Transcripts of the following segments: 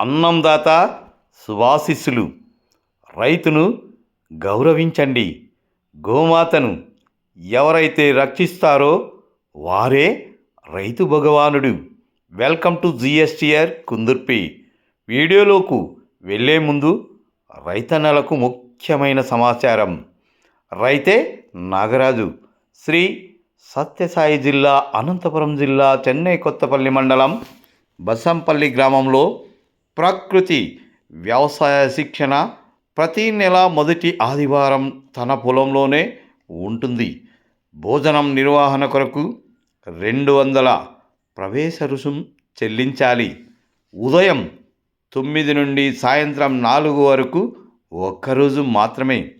అన్నందాత సువాసిస్సులు రైతును గౌరవించండి. గోమాతను ఎవరైతే రక్షిస్తారో వారే రైతు భగవానుడు. Welcome to GSTR Kundurpi. వీడియోలోకు వెళ్ళే ముందు రైతన్నలకు ముఖ్యమైన సమాచారం. రైతే నాగరాజు. శ్రీ సత్యసాయి జిల్లా అనంతపురం జిల్లా చెన్నై కొత్తపల్లి మండలం బసంపల్లి గ్రామంలో ప్రకృతి వ్యవసాయ శిక్షణ ప్రతి నెల మొదటి ఆదివారం తన పొలంలోనే ఉంటుంది. భోజనం నిర్వహణ కొరకు రెండు వందల ప్రవేశ రుసుం చెల్లించాలి. ఉదయం తొమ్మిది నుండి సాయంత్రం నాలుగు వరకు ఒక్కరోజు మాత్రమే.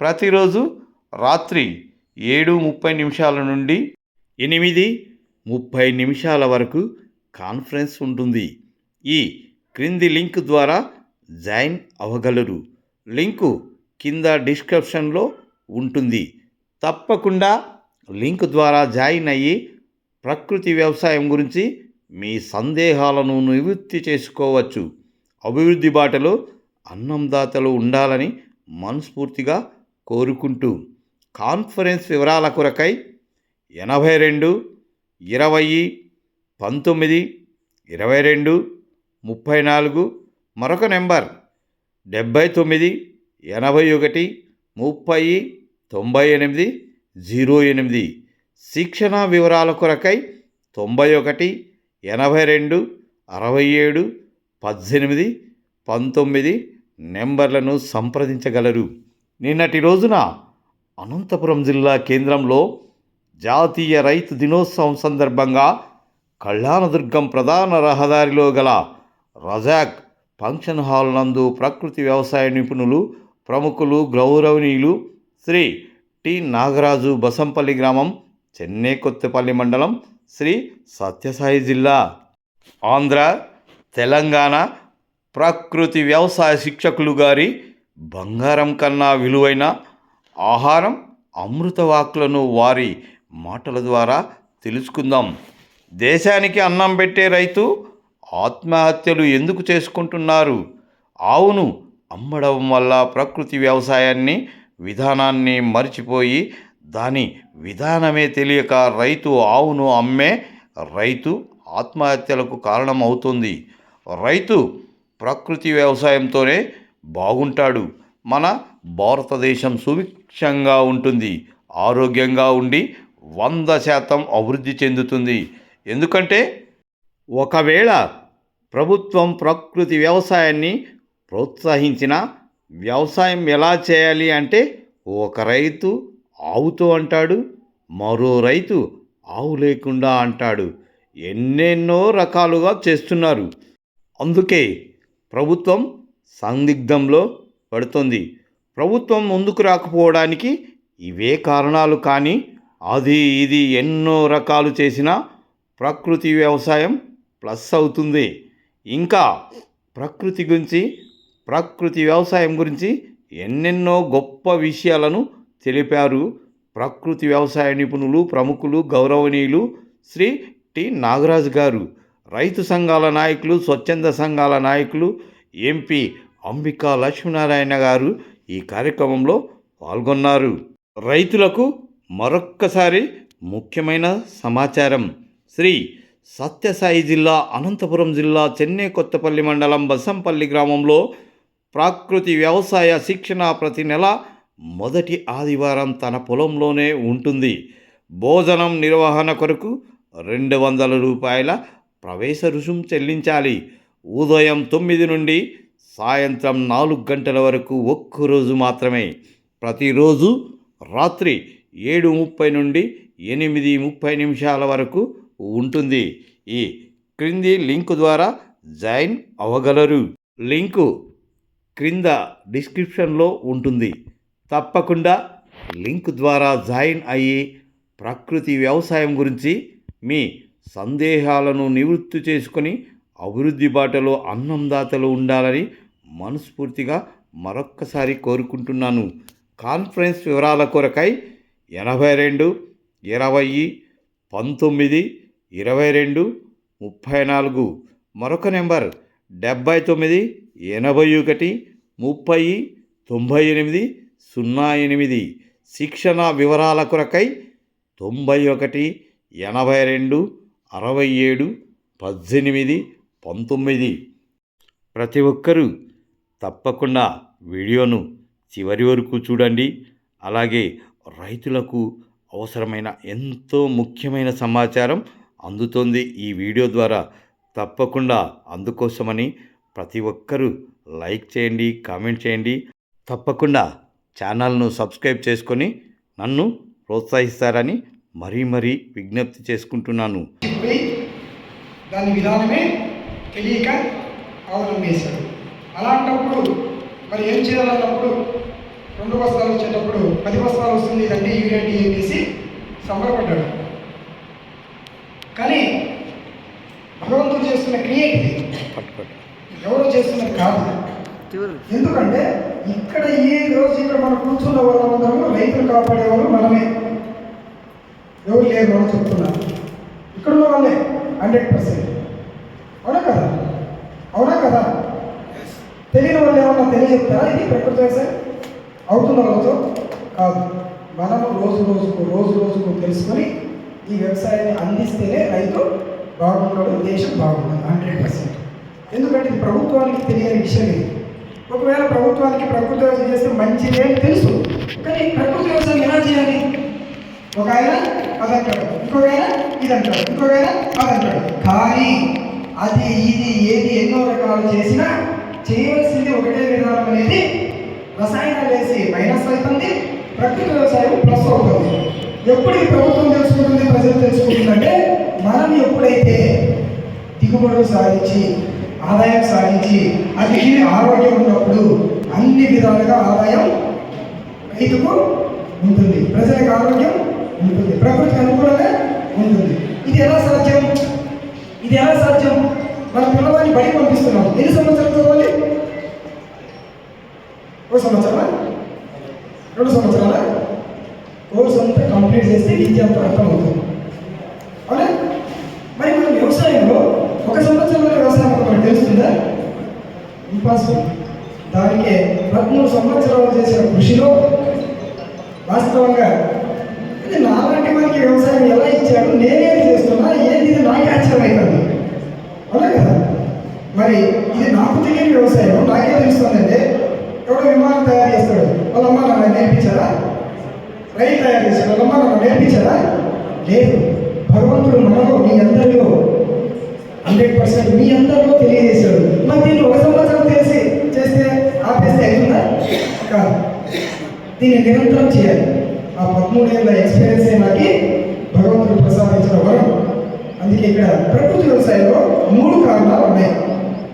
ప్రతిరోజు రాత్రి ఏడు ముప్పై నిమిషాల నుండి ఎనిమిది ముప్పై నిమిషాల వరకు కాన్ఫరెన్స్ ఉంటుంది. ఈ క్రింది లింక్ ద్వారా జాయిన్ అవ్వగలరు. లింకు కింద డిస్క్రిప్షన్లో ఉంటుంది. తప్పకుండా లింక్ ద్వారా జాయిన్ అయ్యి ప్రకృతి వ్యవసాయం గురించి మీ సందేహాలను నివృత్తి చేసుకోవచ్చు. అభివృద్ధి బాటలో అన్నందాతలు ఉండాలని మనస్ఫూర్తిగా కోరుకుంటూ కాన్ఫరెన్స్ వివరాల కొరకై ఎనభై రెండు ఇరవై పంతొమ్మిది ఇరవై రెండు ముప్పై నాలుగు మరొక నెంబర్ డెబ్భై తొమ్మిది ఎనభై ఒకటి ముప్పై తొంభై ఎనిమిది జీరో ఎనిమిది శిక్షణ వివరాల కొరకై తొంభై ఒకటి ఎనభై రెండు అరవై ఏడు పద్దెనిమిది పంతొమ్మిది నెంబర్లను సంప్రదించగలరు. నిన్నటి రోజున అనంతపురం జిల్లా కేంద్రంలో జాతీయ రైతు దినోత్సవం సందర్భంగా కళ్యాణదుర్గం ప్రధాన రహదారిలో గల రజాక్ ఫంక్షన్ హాల్ నందు ప్రకృతి వ్యవసాయ నిపుణులు ప్రముఖులు గౌరవనీయులు శ్రీ టి నాగరాజు బసంపల్లి గ్రామం చెన్నై కొత్తపల్లి మండలం శ్రీ సత్యసాయి జిల్లా ఆంధ్ర తెలంగాణ ప్రకృతి వ్యవసాయ శిక్షకులు గారి బంగారం కన్నా విలువైన ఆహారం అమృతవాకులను వారి మాటల ద్వారా తెలుసుకుందాం. దేశానికి అన్నం పెట్టే రైతు ఆత్మహత్యలు ఎందుకు చేసుకుంటున్నారు? ఆవును అమ్మడం వల్ల ప్రకృతి వ్యవసాయాన్ని విధానాన్ని మర్చిపోయి దాని విధానమే తెలియక రైతు ఆవును అమ్మే రైతు ఆత్మహత్యలకు కారణమవుతుంది. రైతు ప్రకృతి వ్యవసాయంతోనే బాగుంటాడు. మన భారతదేశం సుభిక్షంగా ఉంటుంది. ఆరోగ్యంగా ఉండి వంద శాతం అభివృద్ధి చెందుతుంది. ఎందుకంటే ఒకవేళ ప్రభుత్వం ప్రకృతి వ్యవసాయాన్ని ప్రోత్సహించిన వ్యవసాయం ఎలా చేయాలి అంటే ఒక రైతు ఆవుతో అంటాడు మరో రైతు ఆవు లేకుండా అంటాడు. ఎన్నెన్నో రకాలుగా చేస్తున్నారు. అందుకే ప్రభుత్వం సందిగ్ధంలో పడుతుంది. ప్రభుత్వం ముందుకు రాకపోవడానికి ఇవే కారణాలు కానీ అది ఇది ఎన్నో రకాలు చేసిన ప్రకృతి వ్యవసాయం ప్లస్ అవుతుంది. ఇంకా ప్రకృతి గురించి ప్రకృతి వ్యవసాయం గురించి ఎన్నెన్నో గొప్ప విషయాలను తెలిపారు ప్రకృతి వ్యవసాయ నిపుణులు ప్రముఖులు గౌరవనీయులు శ్రీ టి. నాగరాజు గారు. రైతు సంఘాల నాయకులు స్వచ్ఛంద సంఘాల నాయకులు ఎంపీ అంబికా లక్ష్మీనారాయణ గారు ఈ కార్యక్రమంలో పాల్గొన్నారు. రైతులకు మరొక్కసారి ముఖ్యమైన సమాచారం. శ్రీ సత్యసాయి జిల్లా అనంతపురం జిల్లా చెన్నై కొత్తపల్లి మండలం బసంపల్లి గ్రామంలో ప్రాకృతి వ్యవసాయ శిక్షణ ప్రతి నెల మొదటి ఆదివారం తన పొలంలోనే ఉంటుంది. భోజనం నిర్వహణ కొరకు రెండు వందల రూపాయల ప్రవేశ రుసుం చెల్లించాలి. ఉదయం తొమ్మిది నుండి సాయంత్రం నాలుగు గంటల వరకు ఒక్కరోజు మాత్రమే. ప్రతిరోజు రాత్రి ఏడు ముప్పై నుండి ఎనిమిది ముప్పై నిమిషాల వరకు ఉంటుంది. ఈ క్రింది లింకు ద్వారా జాయిన్ అవ్వగలరు. లింకు క్రింద డిస్క్రిప్షన్లో ఉంటుంది. తప్పకుండా లింక్ ద్వారా జాయిన్ అయ్యి ప్రకృతి వ్యవసాయం గురించి మీ సందేహాలను నివృత్తి చేసుకొని అభివృద్ధి బాటలో అన్నందాతలు ఉండాలని మనస్ఫూర్తిగా మరొక్కసారి కోరుకుంటున్నాను. కాన్ఫరెన్స్ వివరాల కొరకై ఎనభై రెండు ఇరవై పంతొమ్మిది ఇరవై రెండు ముప్పై నాలుగు మరొక నెంబర్ డెబ్బై తొమ్మిది ఎనభై ఒకటి ముప్పై తొంభై ఎనిమిది సున్నా ఎనిమిది. శిక్షణ వివరాల కొరకై తొంభై ఒకటి ఎనభై రెండు అరవై ఏడు పద్దెనిమిది పంతొమ్మిది. ప్రతి ఒక్కరూ తప్పకుండా వీడియోను చివరి వరకు చూడండి. అలాగే రైతులకు అవసరమైన ఎంతో ముఖ్యమైన సమాచారం అందుతోంది ఈ వీడియో ద్వారా. తప్పకుండా అందుకోసమని ప్రతి ఒక్కరూ లైక్ చేయండి కామెంట్ చేయండి. తప్పకుండా ఛానల్ను సబ్స్క్రైబ్ చేసుకొని నన్ను ప్రోత్సహిస్తారని మరీ మరీ విజ్ఞప్తి చేసుకుంటున్నాను. దాని విధానమే తెలియక అవలంబించాడు అలాంటప్పుడు మరి ఏం చేయాలన్నప్పుడు రెండు బస్తాలు వచ్చేటప్పుడు పది బస్తాలు వస్తుంది. ఇదండి ఏంటి అనేసి సంబరపడ్డాడు. కానీ భగవంతుడు చేస్తున్న ఇది. పట్టుకోండి. ఎవరు చేస్తున్నది కాదు. ఎందుకంటే ఇక్కడ ఈ రోజు ఇక్కడ మనం కూర్చున్న వాళ్ళందరూ రైతులు కాపాడేవాళ్ళు మనమే. ఎవరు లేరు అని చెప్తున్నారు ఇక్కడ ఉన్న వాళ్ళే హండ్రెడ్ పర్సెంట్. అవునా కదా? అవునా కదా? తెలియని వాళ్ళు ఏమన్నా తెలియజెప్తారా? ఇది ప్రకృతి వ్యవసాయం అవుతున్న వాళ్ళతో కాదు. మనము రోజు రోజుకు రోజు రోజుకు తెలుసుకొని ఈ వ్యవసాయాన్ని అందిస్తేనే రైతు బాగుంటాడు దేశం బాగుంటుంది హండ్రెడ్ పర్సెంట్. ఎందుకంటే ఇది ప్రభుత్వానికి తెలియని విషయం ఇది ఒకవేళ ప్రభుత్వానికి ప్రకృతి వ్యవసాయం చేస్తే మంచిదే అని తెలుసు. కానీ ప్రకృతి వ్యవసాయం ఎలా చేయాలి? ఒక ఆయన అదంటాడు. ఇంకొక ఆయన ఇది అంటాడు ఇంకొక ఆయన అదంటాడు. కానీ అది ఇది ఏది ఎన్నో రకాలు చేసినా చేయవలసింది ఒకటే విధానం అనేది రసాయనాలు వేసి మైనస్ అవుతుంది ప్రకృతి వ్యవసాయం ప్లస్ అవుతుంది. ఎప్పుడు ఈ ప్రభుత్వం తెలుసుకుంటుంది ప్రజలు తెలుసుకుంటుందంటే మనం ఎప్పుడైతే దిగుబడులు సాధించి ఆదాయం సాధించి అది ఆరోగ్యం ఉన్నప్పుడు అన్ని విధాలుగా ఆదాయం రైతుకు ఉంటుంది ప్రజలకు ఆరోగ్యం ఉంటుంది ప్రకృతికి అనుకూలంగా ఉంటుంది. ఇది ఎలా సాధ్యం? ఇది ఎలా సాధ్యం? మన పిల్లవాడిని బయట పంపిస్తున్నాం ఎన్ని సంవత్సరాలు చదవాలి ఓ సంవత్సరమా? రెండు సంవత్సరాలా? కోర్స్ అంతా కంప్లీట్ చేస్తే విద్య ప్రాప్తం అర్థమవుతుంది. అవునా? మరి మన వ్యవసాయంలో ఒక సంవత్సరంలో వ్యవసాయం మనకు తెలుస్తుందా? ఇంపాసిబుల్ దానికే పదమూడు సంవత్సరాలు చేసిన కృషిలో వాస్తవంగా ఇది నాలాంటి వారికి వ్యవసాయం ఎలా ఇచ్చాడు నేనేం చేస్తున్నా ఏంది ఇది నాకే ఆశ్చర్యమైంది అవునా కదా? మరి ఇది నాకు తెలియని వ్యవసాయం నాకే తెలుస్తుందంటే ఎవడో విమానం తయారు చేస్తాడు. వాళ్ళమ్మ నన్ను నేర్పించారా? రైలు తయారు చేశాడు వాళ్ళమ్మ నన్ను నేర్పించారా లేదు. భగవంతుడు మనలో మీ అందరిలో హండ్రెడ్ పర్సెంట్ మీ అందరిలో తెలియజేశాడు. మరి దీన్ని ఒక సంవత్సరం తెలిసి చేస్తే ఆపేస్తే అవుతుందా? కాదు. దీన్ని నిరంతరం చేయాలి. ఆ పదమూడేళ్ళ ఎక్స్పీరియన్స్ నాకు భగవంతుడు ప్రసాదించిన వరం. అందుకే ఇక్కడ ప్రకృతి వ్యవసాయంలో మూడు కారణాలు ఉన్నాయి.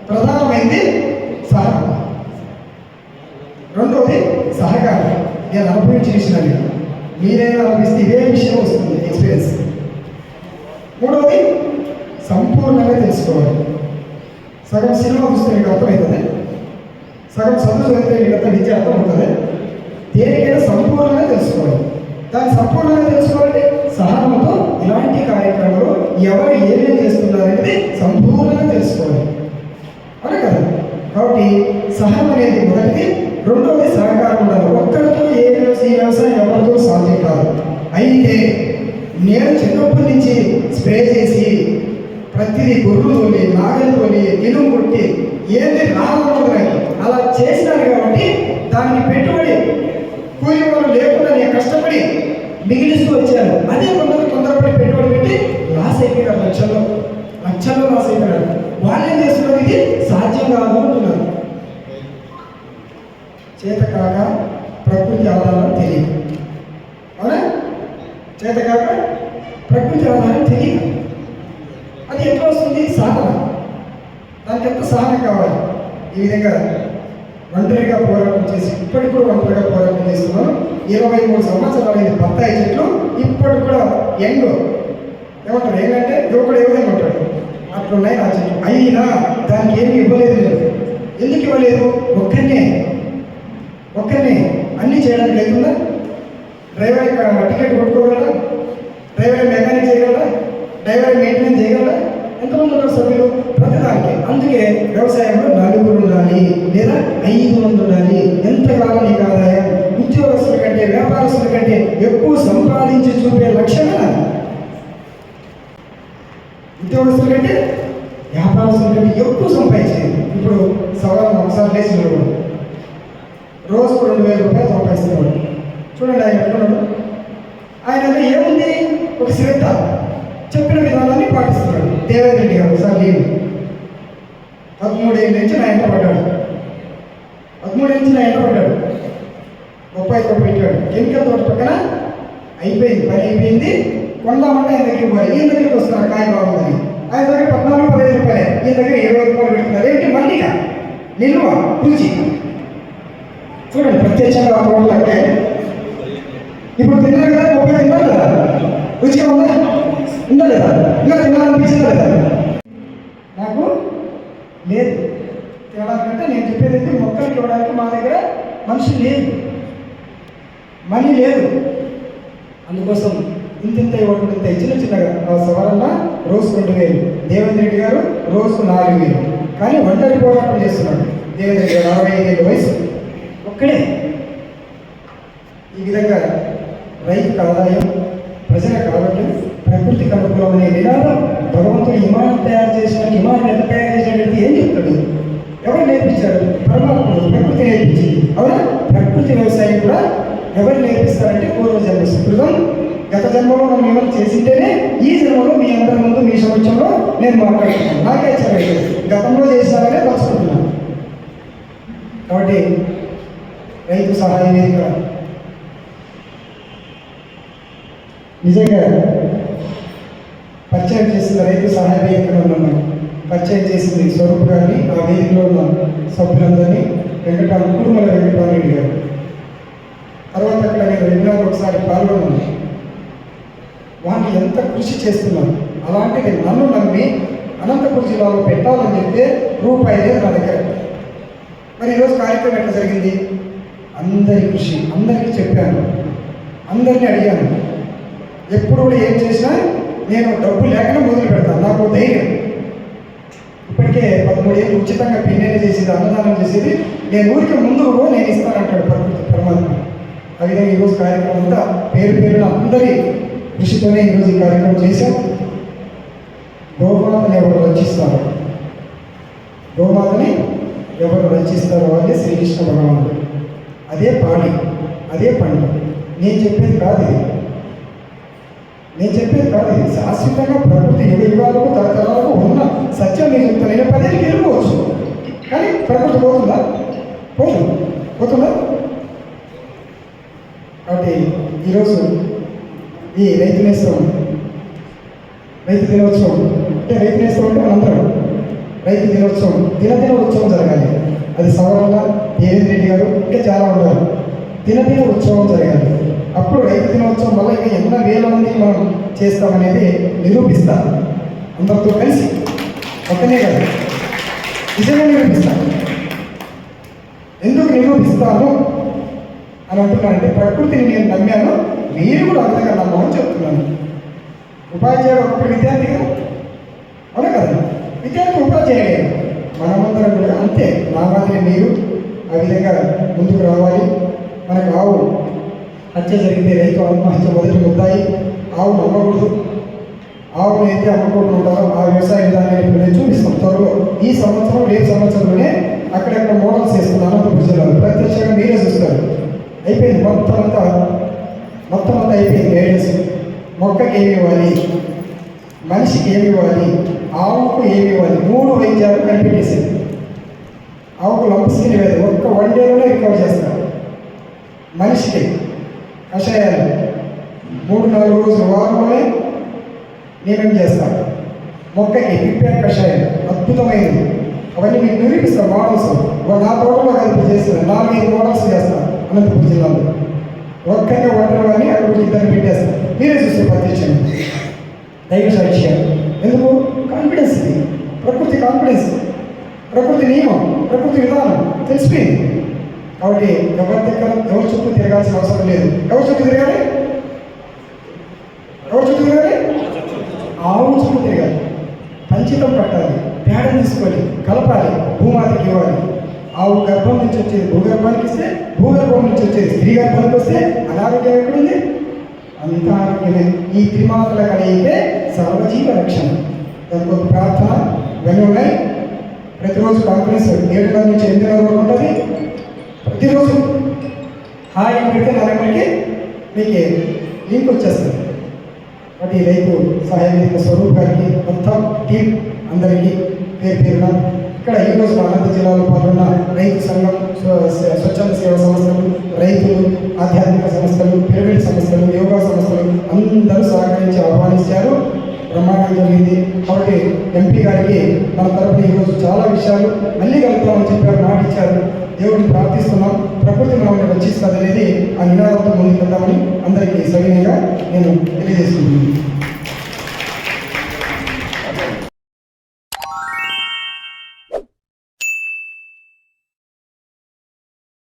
ప్రధానమైంది సహకారం. రెండోది సహకారం. నేను అనుభవించి విషయాన్ని మీరైనా అనుభవిస్తే ఇదే విషయం వస్తుంది ఎక్స్పీరియన్స్ మూడవది సంపూర్ణంగా తెలుసుకోవాలి. సగం సినిమా చూస్తే మీకు అర్థమవుతుంది. సగం చదువు చదివితే మీకు అంత విద్య అర్థమవుతుంది. దేనికైనా సంపూర్ణంగా తెలుసుకోవాలి. దాన్ని సంపూర్ణంగా తెలుసుకోవాలంటే సహనంతో ఇలాంటి కార్యక్రమాలు ఎవరు ఏమేమి చేస్తున్నారనేది సంపూర్ణంగా తెలుసుకోవాలి. అవునా కదా? కాబట్టి సహనం అనేది మొదటిది. రెండవది సహకారం ఉండాలి. ఒక్కరితో ఏ వ్యవసాయ ఈ వ్యవసాయం ఎవరితో సాధ్యం కాదు. అయితే నేను చిన్నప్పటి నుంచి స్ప్రే చేసి ప్రతిదీ గొర్రెలతోని నాగలితోని ఇనుము కొట్టి ఏంది రావాలి అలా చేసినాను కాబట్టి దానికి పెట్టుబడి కూలి వాళ్ళు లేకుండా నేను కష్టపడి మిగిలిస్తూ వచ్చాను అదే కొందరు తొందరపడి పెట్టుబడి పెట్టి లాస్ అయిపోయారు లక్షల్లో లక్షల్లో లాస్ అయిపోయారు వాళ్ళు ఏం చేస్తున్నారు ఇది సాధ్యం కాదు అంటున్నారు చేత కాక ప్రకృతి ఆధారం తెలియదు అవునా చేత కాక ప్రకృతి ఆధారం తెలియదు అది ఎట్లా వస్తుంది సాధన దానికి ఎంత సహనం కావాలి ఈ విధంగా ఒంటరిగా పోరాటం చేసి ఇప్పటికి కూడా ఒంటరిగా పోరాటం చేస్తున్నాం. ఇరవై మూడు సంవత్సరాలు అయింది బత్తాయి చెట్లు. ఇప్పటికి కూడా యంగ్ ఏమంటారు? ఏంటంటే యువకుడు ఏ విధంగా ఉంటాడు? అట్లున్నాయి నా చెట్లు. అయినా దానికి ఏమి ఇవ్వలేదు. లేదు ఎందుకు ఇవ్వలేదు? ఒక్కరినే. ఒక్కరినే. అన్నీ చేయడానికి లేకుండా డ్రైవర్ ఇక్కడ టికెట్ కొట్టుకోగలరా డ్రైవర్ మెకానిక్ చేయగలరా డ్రైవర్ మెయింటెనెన్స్ చేయగలరా ఎంతమంది ఉన్నారు సభ్యులు ప్రతిదానికి అందుకే వ్యవసాయంలో నలుగురు ఉండాలి లేదా ఐదు మంది ఉండాలి. ఎంత కావాలి నీకు ఆదాయం? ఉద్యోగస్తుల కంటే వ్యాపారస్తుల కంటే ఎక్కువ సంపాదించి చూపే లక్ష్యమే ఉద్యోగస్తుల కంటే వ్యాపారస్తుల కంటే ఎక్కువ సంపాదించేది ఇప్పుడు సవాల్ ఒకసారి లేచిన రోజుకు రెండు వేల రూపాయలు సంపాదిస్తున్నాడు. చూడండి ఆయన ఎట్లున్నాడు? ఆయన ఏముంది? ఒక శ్రద్ధ. చెప్పిన విధానాన్ని పాటిస్తున్నాడు. దేవేంద్ర రెడ్డి గారు ఒకసారి నేను పదమూడేళ్ళ నుంచి నా ఎంట పడ్డాడు. పదమూడేళ్ళ నుంచి నా ఎంట పడ్డాడు. బొప్పాయి తోట పెట్టాడు. కెమికల్ తోట పక్కన అయిపోయింది పని అయిపోయింది. కొందామంటే ఆయన దగ్గరికి పోయి ఈయన దగ్గరికి వస్తున్నారు కాయ బాగుందని. ఆయన దగ్గర పద్నాలుగు పదిహేను రూపాయలే. ఈయన దగ్గర ఇరవై రూపాయలు పెడుతున్నారు. ఏంటి? మల్లిక నిల్వ రుచి. చూడండి ప్రత్యక్షంగా రోడ్లు అంటే ఇప్పుడు తిన్నారు కదా ముప్పై తిన్నారు కదా? రుచిగా ఉందా ఉందా లేదా. ఇంకా తినాలనిపించిందా లేదా నాకు లేదు తేడాకంటే నేను చెప్పేది అయితే మొక్కలు ఇవ్వడానికి మా దగ్గర మనిషి లేదు. మనీ లేదు. అందుకోసం ఇంతింత ఇవ్వడం ఇంత చిన్న చిన్నగా ఆ సవరణ రోజు రెండు వేలు. దేవేంద్ర రెడ్డి గారు రోజుకు నాలుగు వేలు. కానీ ఒంటరి పోరాటం చేస్తున్నాడు దేవేంద్ర రెడ్డి గారు అరవై ఐదేళ్ళ వయసు. ఒక్కడే. ఈ విధంగా రైతుకు ఆదాయం ప్రజలకు కాబట్టి ప్రకృతికి అనుకూలం అనే విధానం భగవంతుడు హిమాలయం తయారు చేసిన విమానం ఎంత తయారు చేసిన వ్యక్తి ఏం చెప్తాడు? ఎవరు నేర్పించారు? పరమాత్ముడు ప్రకృతి నేర్పించింది. అవునా? ప్రకృతి వ్యవసాయం కూడా ఎవరు నేర్పిస్తారంటే పూర్వ జన్మ సుకృతం. గత జన్మలో మనం ఏమైనా చేసింటేనే ఈ జన్మలో మీ అందరి ముందు మీ సమక్షంలో నేను మాట్లాడుతున్నాను. నాకే చెప్పలేదు గతంలో చేసినారనే పంచుకుంటున్నాను కాబట్టి రైతు సహాయ వేదిక నిజంగా పరిచయం చేసిన రైతు సహాయ వేదికలో ఉన్నాను పరిచయం చేసింది స్వరూప్ గారిని ఆ వేదికలో ఉన్న సభ్యులందరినీ వెంకట కుటుంబాల వెంకటరామరెడ్డి గారు. తర్వాత అక్కడ నేను వెబినార్ ఒకసారి పాల్గొన్నాను. వాళ్ళు ఎంత కృషి చేస్తున్నారు అలాంటిది నన్ను నమ్మి అనంతపురం జిల్లాలో పెట్టాలని చెప్తే రూపాయి లేదు నా దగ్గర. మరి ఈరోజు కార్యక్రమం ఎట్లా జరిగింది? అందరి కృషి అందరికీ చెప్పాను. అందరినీ అడిగాను. ఎప్పుడు కూడా ఏం చేసినా నేను డబ్బు లేకుండా మొదలు పెడతాను. నాకు ధైర్యం. ఇప్పటికే పదమూడు ఏళ్ళు ఉచితంగా పిన్నెలు చేసేది అన్నదానం చేసేది. నేను ఊరికి ముందు కూడా నేను ఇస్తానంటాడు ప్రకృతి పరమాత్మ. ఆ విధంగా ఈరోజు కార్యక్రమం అంతా పేరు పేరున అందరి కృషితోనే ఈరోజు ఈ కార్యక్రమం చేశాం. గోమాతని ఎవరు రచిస్తారు? గోమాతని ఎవరు రక్షిస్తారో వాళ్ళే శ్రీకృష్ణ భగవానుడు. అదే పాడి అదే పండు. నేను చెప్పేది కాదు ఇది. నేను చెప్పేది కాదు. శాశ్వతంగా ప్రకృతి యుగ యుగాలకు తరతరాలకు ఉన్న సత్యం నేను చెప్తాను నేను పదేళ్ళకి వెళ్ళిపోవచ్చు. కానీ ప్రకృతి పోతుందా? పోదు. పోతుందా? కాబట్టి ఈరోజు ఈ రైతు నేస్తం రైతు దినోత్సవం అంటే రైతు నేస్తం అంటే మనందరం. రైతు దినోత్సవం దినదిన ఉత్సవం జరగాలి. అది సవరణ దేవేంద్ర రెడ్డి గారు? ఇంకా చాలా ఉన్నారు దినదిన ఉత్సవం జరగాలి. అప్పుడు రైతు దినోత్సవం వల్ల ఇంకా ఎన్నో వేల మందికి మనం చేస్తామనేది నిరూపిస్తాం అందరితో కలిసి ఒకనే కాదు? నిజంగా నిరూపిస్తాను ఎందుకు నిరూపిస్తాను అని అంటున్నానంటే ప్రకృతిని నేను నమ్మాను మీరు కూడా అంతగా నమ్మమని చెప్తున్నాను. ఉపాధ్యాయుడు ఒకప్పుడు విద్యార్థిగా అవునా కదా? విద్యార్థి ఉపాధ్యాయుడే. మనమందరం కూడా అంతే. నా మాదిరి మీరు ఆ విధంగా ముందుకు రావాలి. మనకు ఆవు హత్య జరిగితే రైతు ఆత్మహత్య మొదటి ముద్దాయి ఆవును అమ్మకూడదు. ఆవును అయితే అమ్మకూడదు ఉంటారో ఆ వ్యవసాయ విధానాన్ని ఇప్పుడు నేను త్వరలో ఈ సంవత్సరం రేపు సంవత్సరంలోనే అక్కడక్కడ మోడల్స్ వేస్తున్నాను అనంతపురం జిల్లాలో ప్రత్యక్షంగా మీరే చూస్తారు. అయిపోయింది. మొత్తం అంతా మొత్తం అంతా అయిపోయింది గైడెన్స్ మొక్కకి ఏమి ఇవ్వాలి? మనిషికి ఏమి ఇవ్వాలి? ఆవుకు ఏమి ఇవ్వాలి? మూడు వైద్యాలు కనిపెట్టేసింది ఆవుకు లంపస్కిని లేదు ఒక్క వన్ డేలోనే రికవర్ చేస్తారు. మనిషికి కషాయాలు మూడు నాలుగు రోజులు వారంలోనే నియమం చేస్తారు మొక్క పిప్పాన్ కషాయం. అద్భుతమైనది. అవన్నీ మీకు నిరూపిస్తాం మోడల్స్ నా తోటలో కలిపి చేస్తాను నాలుగైదు మోడల్స్ చేస్తాను అనంతపురం జిల్లాలో. ఒక్కనే ఒంటరి కానీ అక్కడ ఇద్దరు పెట్టేస్తాను మీరే చూస్తే ప్రత్యక్షంగా దైవ సాక్ష్యం ఎందుకు? కాన్ఫిడెన్స్ ఇది ప్రకృతి కాన్ఫిడెన్స్ ప్రకృతి నియమం. ప్రకృతి విధానం. తెలిసిపోయింది. కాబట్టి ఎవరి దగ్గర ఎవరి చుట్టూ తిరగాల్సిన అవసరం లేదు. ఎవరి చుట్టూ తిరగాలి? ఎవరి చుట్టూ తిరగాలి? ఆవు చుట్టూ తిరగాలి. పంచితం పట్టాలి పేడ పేడను తీసుకొని కలపాలి భూమాతకి ఇవ్వాలి. ఆవు గర్భం నుంచి వచ్చేది భూగర్భానికి ఇస్తే భూగర్భం నుంచి వచ్చేది స్త్రీ గర్భానికి వస్తే అనారోగ్యం ఎక్కడుంది అంత ఆరోగ్యమే ఈ త్రిమాతల కలిగితే సర్వజీవ రక్షణ. దానికి ఒక ప్రార్థన. ఇవన్నీ ఉన్నాయి ప్రతిరోజు కాన్ఫరెన్స్ ఏడున్నర నుంచి ఎనిమిదిన్నర వరకు ఉంటుంది. ప్రతిరోజు హాయ్ పెడితే నా మీకు లింక్ వచ్చేస్తుంది. అది రైతు సహాయం వేదిక స్వరూప్ గారికి మొత్తం టీం అందరికీ పేరు పేరున ఇక్కడ ఈరోజు మా అనంత జిల్లాలో పాల్గొన్న రైతు సంఘం స్వచ్ఛంద సేవా సంస్థలు రైతులు ఆధ్యాత్మిక సంస్థలు పిరమిడ్ సంస్థలు యోగా సంస్థలు అందరూ సహకరించి ఆహ్వానించారు. బ్రహ్మాండం జరిగింది. కాబట్టి ఎంపీ గారికి మన తరఫున ఈరోజు చాలా విషయాలు మళ్ళీ కలుపుతామని చెప్పారు మాట ఇచ్చారు దేవుడిని ప్రార్థిస్తున్నాం. ప్రకృతి మనల్ని రక్షిస్తుంది అనేది ఆ నినాదంతో ముందుకెళ్తామని అందరికీ సవినీయంగా నేను తెలియజేస్తున్నాను.